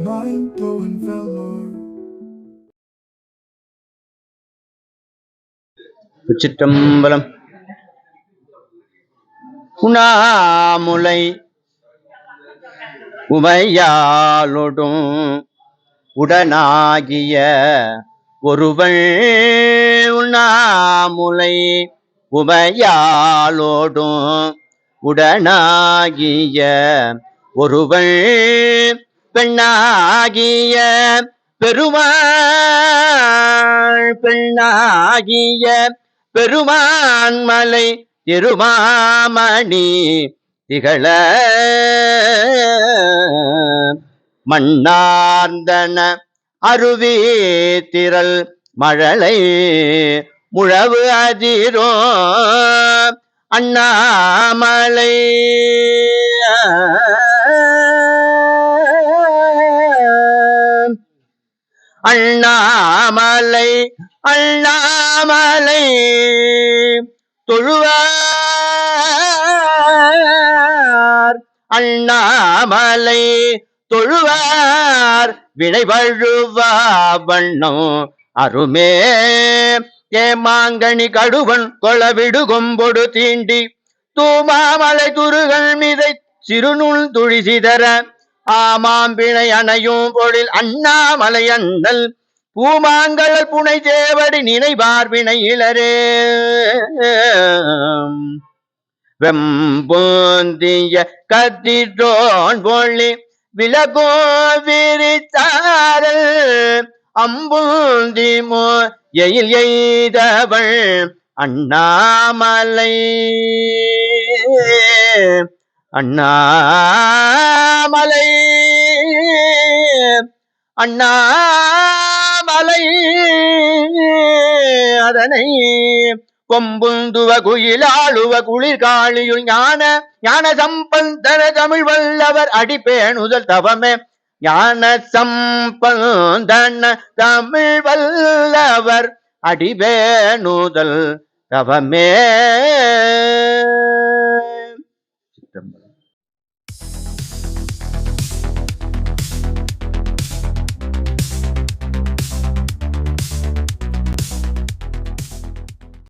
Mind-blowing velour. உச்சிற்றம்பலம் Unnamulai உமையாலொடும் உடனாகிய ஒருவள் Unnamulai உமையாளோடும் உடனாகிய ஒருவள் பெண்ணாகிய Perumal பெண்ணாகிய பெருமான் மலை திருமாமணி திகழ மண்ணார்ந்தன அருவி திரள் மழலை முழவு அதிரோ அண்ணாமலை. அண்ணாமலை அண்ணாமலை தொழுவார். அண்ணாமலை தொழுவார். வினை வழுவா வண்ணம் அருமே. ஏமாங்கனி கடுவன் கொளவிடு கொம்பொடு தீண்டி தூமாமலை துருகள் மிதை சிறுநுள் துழிசிதற ஆமாம் பிணை அணையும் பொழில் அண்ணாமலை அண்ணல் பூமாங்கழல் புனை தேவடி நினைவார் வினை இளரே. வெம்பூந்திய கத்திரோன் பொழி விலகோ விரித்தாரல் அம்பூந்தி மோ எயில் எய்தவள் அண்ணாமலை. அண்ணாமலை. அண்ணாமலை. அதனை கொம்புந்துவ குயிலாளுவ குளிர் காளியுள் ஞான ஞான சம்பந்தன தமிழ் வல்லவர் அடிப்பேணுதல் தவமே. ஞான சம்பந்தன தமிழ் வல்லவர் அடிவேணுதல் தவமே.